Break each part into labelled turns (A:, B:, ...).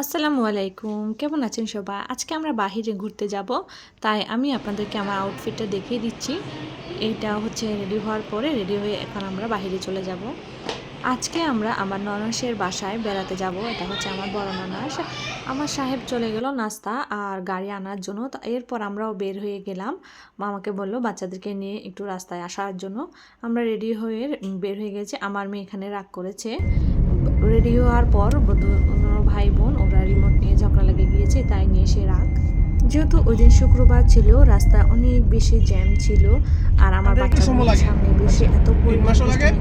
A: আসসালামু আলাইকুম। কেমন আছেন সবাই আজকে আমরা বাহিরে ঘুরতে যাব, তাই আমি আপনাদেরকে আমার আউটফিটটা দেখিয়ে দিচ্ছি। এইটা হচ্ছে রেডি হওয়ার পরে রেডি হয়ে এখন আমরা বাহিরে চলে যাব। আজকে আমরা আমার ননাসের বাসায় বেড়াতে যাব, এটা হচ্ছে আমার বড় ননাস। আমার সাহেব চলে গেল নাস্তা আর গাড়ি আনার জন্য এরপর আমরাও বের হয়ে গেলাম। মামাকে বলল, বাচ্চাদেরকে নিয়ে একটু রাস্তায় আসার জন্য। আমরা রেডি হয়ে বের হয়ে গেছি। আমার মেয়ে এখানে রাগ করেছে। রেডি হওয়ার পর ভাই বোন ওরা রিমোট নিয়ে ঝগড়া লেগে গিয়েছে তাই নিয়ে সে রাগ। যেহেতু ওই দিন শুক্রবার ছিল রাস্তা অনেক বেশি জ্যাম ছিল আর আমার বাচ্চাগুলো সামনে বেশি এত পরিমাণ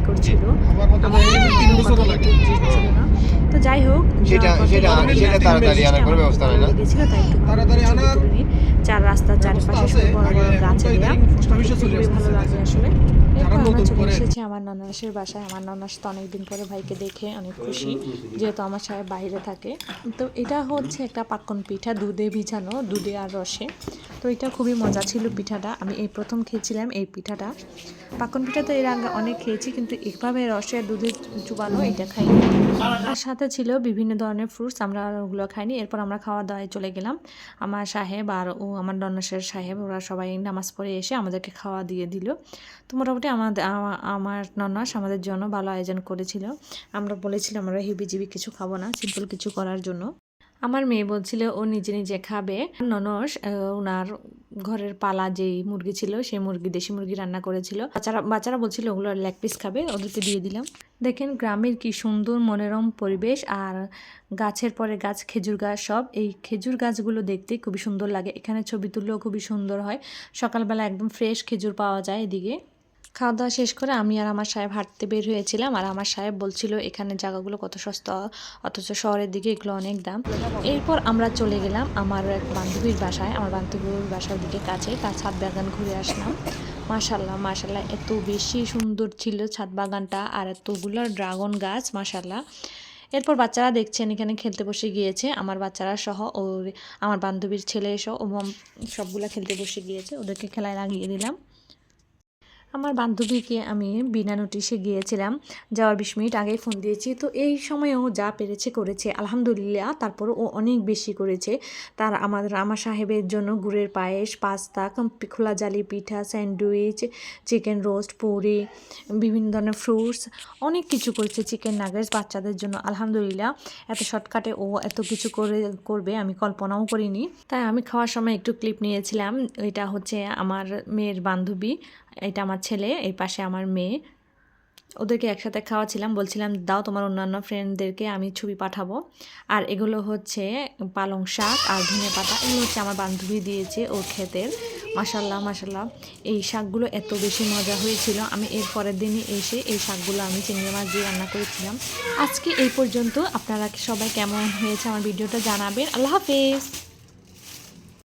A: করছিল।
B: আমার
A: দিচ্ছিল না। তো যাই হোক
C: সেটা- সেটা-
B: সেটা তাড়াতাড়ি
C: আনার কোনো ব্যবস্থা
A: ভালো
C: না?
A: লেগেছিল, তাই একটু
B: তাড়াতাড়ি আনার
A: চার রাস্তার চারিপাশে
B: ব্যবস্থা
A: বড় বড় গাছ দেয়া। খুবই ভালো লাগে আসলে। চলে এসেছি আমার ননাসের বাসায়। আমার ননাস তো অনেকদিন পরে ভাইকে দেখে অনেক খুশি যেহেতু আমার সাহেব বাইরে থাকে। তো এটা হচ্ছে একটা পাক্কন পিঠা দুধে ভিজানো দুধে আর রসে। তো এটা খুবই মজা ছিল পিঠাটা। আমি এই প্রথম খেয়েছিলাম এই পিঠাটা। পাকন পিঠা তো এর আগে অনেক খেয়েছি কিন্তু এভাবে রসে আর দুধে চুবানো এটা খাইনি। আর সাথে ছিল বিভিন্ন ধরনের ফ্রুটস আমরা ওগুলো খাইনি। এরপর আমরা খাওয়া দাওয়ায় চলে গেলাম। আমার সাহেব আর ও, আমার ননাসের সাহেব, ওরা সবাই নামাজ পড়ে এসে আমাদেরকে খাওয়া দিয়ে দিল। তো মোটামুটি আমাদের আমার ননাস আমাদের জন্য ভালো আয়োজন করেছিল। আমরা বলেছিলাম আমরা হিবিজিবি কিছু খাব না সিম্পল কিছু করার জন্য। আমার মেয়ে বলছিল, ও নিজে নিজে খাবে। ননস ওনার ঘরের পালা যেই মুরগি ছিল, সেই মুরগি, দেশি মুরগি রান্না করেছিল। বাচ্চারা বাচ্চারা বলছিল, ওগুলো লেগ পিস খাবে, ওদেরকে দিয়ে দিলাম। দেখেন গ্রামের কি সুন্দর মনোরম পরিবেশ, আর গাছের পরে গাছ, খেজুর গাছ সব। এই খেজুর গাছগুলো দেখতে খুবই সুন্দর লাগে। এখানে ছবি তুললেও খুবই সুন্দর হয়। সকালবেলা একদম ফ্রেশ খেজুর পাওয়া যায় এদিকে। খাওয়া দাওয়া শেষ করে আমি আর আমার সাহেব হাঁটতে বের হয়েছিলাম আর আমার সাহেব বলছিল, এখানে জায়গাগুলো কত সস্তা, অথচ শহরের দিকে এগুলো অনেক দাম। এরপর আমরা চলে গেলাম আমার এক বান্ধবীর বাসায়। আমার বান্ধবীর বাসার দিকে কাছে তার ছাদ বাগান ঘুরে আসলাম। মাশাল্লাহ মাশাল্লাহ এত বেশি সুন্দর ছিল ছাদ বাগানটা আর এতগুলো ড্রাগন গাছ মাশাল্লাহ এরপর বাচ্চারা দেখছেন, এখানে খেলতে বসে গিয়েছে। আমার বাচ্চারা সহ ও আমার বান্ধবীর ছেলে সহ ও সবগুলা খেলতে বসে গিয়েছে। ওদেরকে খেলায় লাগিয়ে দিলাম। আমার বান্ধবীকে আমি বিনা নোটিশে গিয়েছিলাম। যাওয়ার বিশ মিনিট আগেই ফোন দিয়েছি। তো এই সময়েও যা পেরেছে করেছে, আলহামদুলিল্লাহ তারপর ও অনেক বেশি করেছে। তার আমার সাহেবের জন্য গুড়ের পায়েস, পাস্তা খোলা জালি পিঠা, স্যান্ডউইচ চিকেন রোস্ট পুরি, বিভিন্ন ধরনের ফ্রুটস অনেক কিছু করেছে চিকেন নাগেটস বাচ্চাদের জন্য। আলহামদুলিল্লাহ, এত শর্টকাটে ও এত কিছু করে, করবে আমি কল্পনাও করিনি। তাই আমি খাওয়ার সময় একটু ক্লিপ নিয়েছিলাম। এটা হচ্ছে আমার মেয়ের বান্ধবী। এটা আমার ছেলে, এই পাশে আমার মেয়ে। ওদেরকে একসাথে খাওয়াছিলাম, বলছিলাম, দাও তোমার অন্যান্য ফ্রেন্ডদেরকে আমি ছবি পাঠাবো। আর এগুলো হচ্ছে পালং শাক আর ধনে পাতা, এগুলো হচ্ছে আমার বান্ধবী দিয়েছে ওর ক্ষেতের। মাসাল্লাহ মাসাল্লাহ এই শাকগুলো এত বেশি মজা হয়েছিল। আমি এর পরের দিনই এসে এই শাকগুলো আমি চিংড়ি মাছ দিয়ে রান্না করেছিলাম। আজকে এই পর্যন্ত। আপনারা সবাই কেমন হয়েছে আমার ভিডিওটা জানাবেন। আল্লাহ হাফেজ।